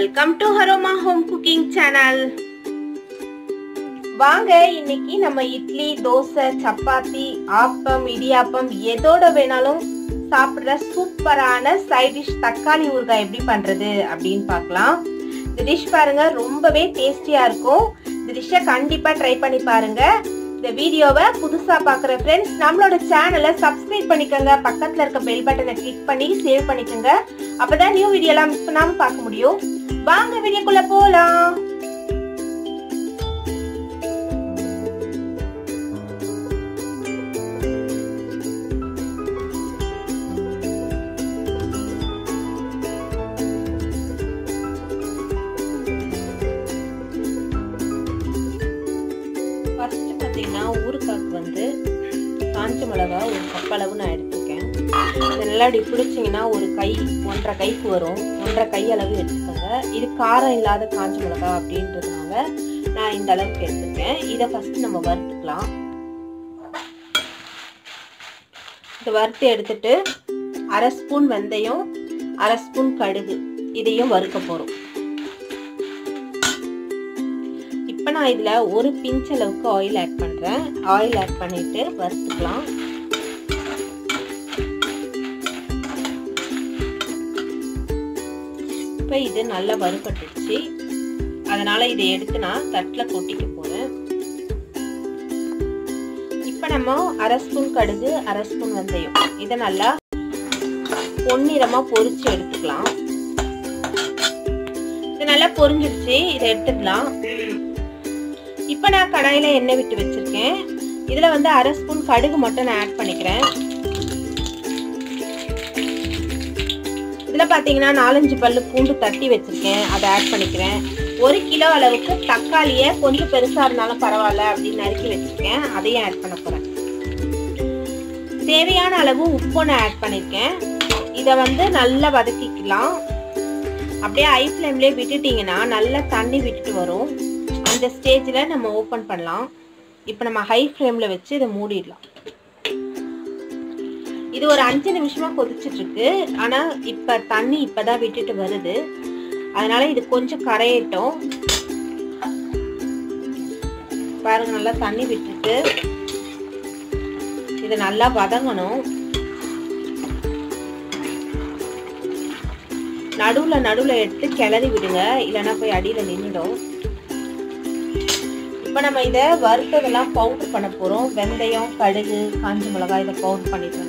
Welcome to ஹரோமா home cooking channel வாங்க இன்னைக்கு நம்ம இட்லி தோசை சப்பாத்தி ஆப்பம் இடியாப்பம் எதோட வேணாலும் சாப்பிடுற சூப்பரான சைட் டிஷ் தக்காளி ஊறுகாய் எப்படி பண்றது அப்படின்னு பார்க்கலாம். இந்த டிஷ் பாருங்க ரொம்பவே டேஸ்டியா இருக்கும். இந்த டிஷ்ஷை கண்டிப்பா ட்ரை பண்ணி பாருங்க. இந்த வீடியோவை புதுசா பாக்குற ஃப்ரெண்ட்ஸ் நம்மளோட சேனலை சப்ஸ்கிரைப் பண்ணிக்கோங்க. பக்கத்துல இருக்க பெல் பட்டனை கிளிக் பண்ணி சேவ் பண்ணிக்கோங்க. அப்பதான் நியூ வீடியோ எல்லாம் மிஸ் பண்ணாம பார்க்க முடியும். வாங்க வீடியோக்குள்ள போலாம். பார்த்தீங்கன்னா ஊறுகாய்க்கு வந்து காஞ்ச மிளகா ஒரு கப் அளவு நான் எடுத்துருக்கேன். இது நல்லா இப்படி பிடிச்சிங்கன்னா ஒரு கை ஒன்றரை கைக்கு வரும். ஒன்றரை கை அளவு எடுத்துக்கோங்க. இது காரம் இல்லாத காஞ்ச மிளகா அப்படின்றதுனால நான் இந்த அளவுக்கு எடுத்துருக்கேன். இதை ஃபஸ்ட்டு நம்ம வறுத்துக்கலாம். இதை வறுத்து எடுத்துட்டு அரை ஸ்பூன் வெந்தயம் அரை ஸ்பூன் கடுகு இதையும் வறுக்க போகிறோம் நான் இதில் ஒரு பிஞ்ச் அளவுக்கு ஆயில் ஆட் பண்ணுறேன் ஆயில் ஆட் பண்ணிவிட்டு வறுத்துக்கலாம். இப்போ இது நல்லா வறுபட்டுச்சு அதனால் இதை எடுத்து நான் தட்டில் கொட்டிக்க போகிறேன் இப்போ நம்ம அரை ஸ்பூன் கடுகு அரை ஸ்பூன் வெந்தயம். இதை நல்லா பொன்னிறமாக பொரிச்சு எடுத்துக்கலாம். இது நல்லா பொரிஞ்சிருச்சு. இதை எடுத்துக்கலாம். இப்போ நான் கடாயில் எண்ணெய் விட்டு வச்சுருக்கேன். இதில் வந்து அரை ஸ்பூன் கடுகு மட்டும் நான் ஆட் பண்ணிக்கிறேன். இதில் பார்த்தீங்கன்னா நாலஞ்சு பல்லு பூண்டு தட்டி வச்சுருக்கேன். அதை ஆட் பண்ணிக்கிறேன். ஒரு கிலோ அளவுக்கு தக்காளியை கொஞ்சம் பெருசாக இருந்தாலும் பரவாயில்ல அப்படின்னு நறுக்கி வச்சுருக்கேன். அதையும் ஆட் பண்ண போகிறேன் தேவையான அளவு உப்பு நான் ஆட் பண்ணியிருக்கேன் இதை வந்து நல்லா வதக்கிக்கலாம். அப்படியே ஐ ஃப்ளேம்லேயே விட்டுட்டிங்கன்னா நல்லா தண்ணி விட்டுட்டு வரும். இந்த ஸ்டேஜில் நம்ம ஓப்பன் பண்ணலாம். இப்போ நம்ம ஹை ஃப்ளேமில் வச்சு இதை மூடிடலாம். இது ஒரு அஞ்சு நிமிஷமாக கொதிச்சிட்ருக்கு. ஆனால் இப்போ தண்ணி இப்போ தான் விட்டுட்டு வருது. அதனால் இது கொஞ்சம் கரையட்டும். பாருங்க நல்லா தண்ணி விட்டுட்டு இது நல்லா வதங்கணும். நடுவில் நடுவில் எடுத்து கிளறி விடுங்க. இல்லைன்னா போய் அடியில் நின்றுடும் இப்போ நம்ம இதை வறுத்ததெல்லாம் பவுடர் பண்ண போகிறோம் வெந்தயம் கடுகு காஞ்ச மிளகாய் இதை பவுடர் பண்ணிட்டு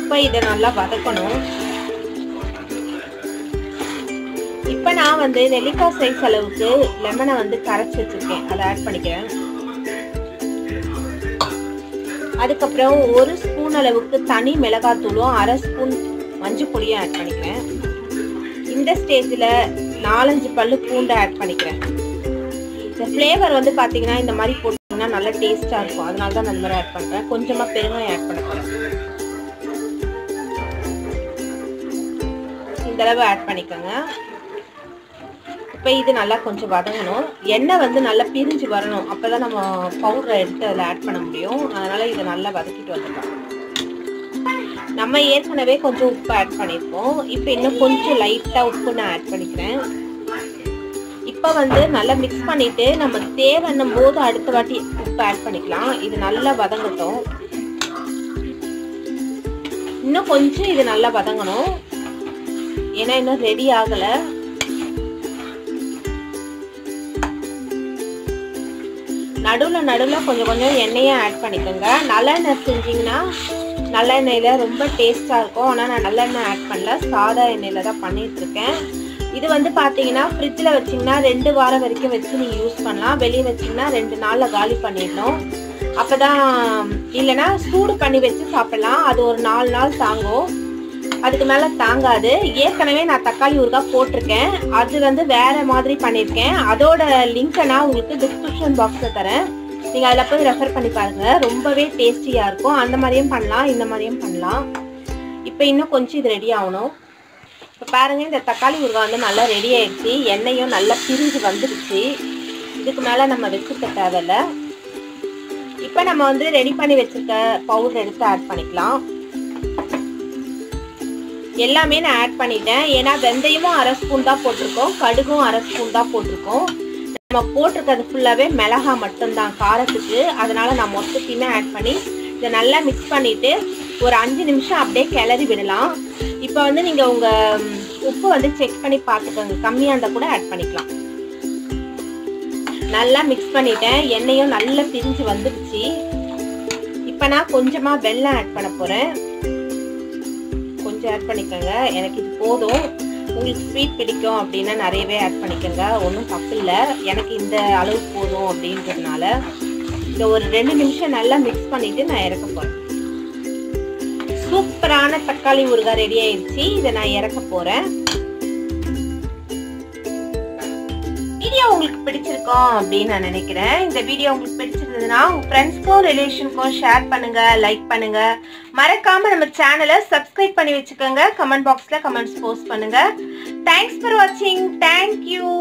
இப்போ இதை நல்லா வதக்கணும். இப்போ நான் வந்து நெல்லிக்காய் சைஸ் அளவுக்கு லெமனை வந்து கரைச்சி வச்சுருக்கேன். அதை ஆட் பண்ணிக்கிறேன். அதுக்கப்புறம் ஒரு ஸ்பூன் அளவுக்கு தனி மிளகாத்தூளும் அரை ஸ்பூன் மஞ்சள் பொடியும் ஆட் பண்ணிக்கிறேன். இந்த ஸ்டேஜில் நாலஞ்சு பல்லு பூண்டை ஆட் பண்ணிக்கிறேன். இந்த ஃப்ளேவர் வந்து பார்த்தீங்கன்னா இந்த மாதிரி போட்டிங்கன்னா நல்லா டேஸ்ட்டாக இருக்கும். அதனால தான் அந்த மாதிரி ஆட் பண்ணுறேன் கொஞ்சமாக பெருங்காயம் ஆட் பண்ண போகிறேன் இந்தளவு ஆட் பண்ணிக்கோங்க. இப்போ இது நல்லா கொஞ்சம் வதங்கணும். எண்ணெய் வந்து நல்லா பிரிஞ்சு வரணும். அப்போ தான் நம்ம பவுடரை எடுத்து அதில் ஆட் பண்ண முடியும். அதனால் இதை நல்லா வதக்கிட்டு வந்துடலாம். நம்ம ஏற்கனவே கொஞ்சம் உப்பு ஆட் பண்ணியிருக்கோம் இப்போ இன்னும் கொஞ்சம் லைட்டாக உப்பு நான் ஆட் பண்ணிக்கிறேன். இப்போ வந்து நல்லா மிக்ஸ் பண்ணிவிட்டு நம்ம தேவைன்னும் போது அடுத்த வாட்டி உப்பு ஆட் பண்ணிக்கலாம். இது நல்லா வதங்கட்டும். இன்னும் கொஞ்சம் இது நல்லா வதங்கணும். ஏன்னா இன்னும் ரெடி ஆகலை. நடுவில் நடுவில் கொஞ்சம் கொஞ்சம் எண்ணெயை ஆட் பண்ணிக்கோங்க. நல்லெண்ணெய் செஞ்சிங்கன்னா நல்லெண்ணெயில் ரொம்ப டேஸ்ட்டாக இருக்கும். ஆனால் நான் நல்லெண்ணெய் ஆட் பண்ணல. சாதா எண்ணெயில் தான் பண்ணிகிட்ருக்கேன் இது வந்து பார்த்தீங்கன்னா ஃப்ரிட்ஜில் வச்சிங்கன்னா ரெண்டு வாரம் வரைக்கும் வச்சு நீங்கள் யூஸ் பண்ணலாம். வெளியே வச்சிங்கன்னா ரெண்டு நாளில் காலி பண்ணிடணும். அப்போ தான் இல்லைன்னா சூடு பண்ணி வச்சு சாப்பிட்லாம். அது ஒரு நாலு நாள் தாங்கும். அதுக்கு மேலே தாங்காது. ஏற்கனவே நான் தக்காளி ஊறுகாய் போட்டிருக்கேன். அது வந்து வேறு மாதிரி பண்ணியிருக்கேன். அதோட லிங்க்கை நான் உங்களுக்கு டிஸ்கிரிப்ஷன் பாக்ஸில் தரேன். நீங்கள் அதில் போய் ரெஃபர் பண்ணி பாருங்கள் ரொம்பவே டேஸ்டியாக இருக்கும். அந்த மாதிரியும் பண்ணலாம் இந்த மாதிரியும் பண்ணலாம். இப்போ இன்னும் கொஞ்சம் இது ரெடி ஆகணும். இப்போ பாருங்கள் இந்த தக்காளி ஊறுகாய் வந்து நல்லா ரெடி ஆகிடுச்சு எண்ணெயும் நல்லா பிரிஞ்சு வந்துடுச்சு இதுக்கு மேலே நம்ம வச்சுக்க தேவையில்ல. இப்போ நம்ம வந்து ரெடி பண்ணி வச்சுருக்க பவுடர் எடுத்து ஆட் பண்ணிக்கலாம். எல்லாமே நான் ஆட் பண்ணிட்டேன். ஏன்னா வெந்தயமும் அரை ஸ்பூன் தான் போட்டிருக்கோம். கடுகும் அரை ஸ்பூன் தான் போட்டிருக்கோம். நம்ம போட்டிருக்கிறது ஃபுல்லாகவே மிளகா மட்டும்தான் காரத்துக்கு. அதனால் நான் மொத்தத்தையுமே ஆட் பண்ணி இதை நல்லா மிக்ஸ் பண்ணிவிட்டு ஒரு அஞ்சு நிமிஷம் அப்படியே கிளறி விடலாம். இப்போ வந்து நீங்கள் உங்கள் உப்பு வந்து செக் பண்ணி பார்த்துக்கோங்க. கம்மியாக இருந்தால் கூட ஆட் பண்ணிக்கலாம். நல்லா மிக்ஸ் பண்ணிட்டேன். எண்ணெயும் நல்லா பிரிஞ்சு வந்துடுச்சு. இப்போ நான் கொஞ்சமாக வெள்ளம் ஆட் பண்ண போகிறேன் கொஞ்சம் ஆட் பண்ணிக்கோங்க. எனக்கு இது போதும். உங்களுக்கு ஸ்வீட் பிடிக்கும் அப்படின்னா நிறையவே ஆட் பண்ணிக்கோங்க. ஒன்றும் தப்பு இல்லை. எனக்கு இந்த அளவு போதும் அப்படின்றதுனால இந்த ஒரு ரெண்டு நிமிஷம் நல்லா மிக்ஸ் பண்ணிவிட்டு நான் இறக்க போகிறேன் சூப்பரான தக்காளி ஊறுகாய் ரெடி ஆயிடுச்சு. இதை நான் இறக்க போகிறேன் உங்களுக்கு பிடிச்சிருக்கும் அப்படின்னு நான் நினைக்கிறேன். இந்த வீடியோ உங்களுக்கு பிடிச்சிருந்ததுன்னா உங்கள் ஃப்ரெண்ட்ஸ்க்கும் ரிலேஷனுக்கும் ஷேர் பண்ணுங்க லைக் பண்ணுங்க. மறக்காம நம்ம சேனலை சப்ஸ்கிரைப் பண்ணி வச்சுக்கோங்க. கமெண்ட் பாக்ஸில் கமெண்ட்ஸ் போஸ்ட் பண்ணுங்க. தேங்க்ஸ் ஃபார் வாட்சிங் தேங்க்யூ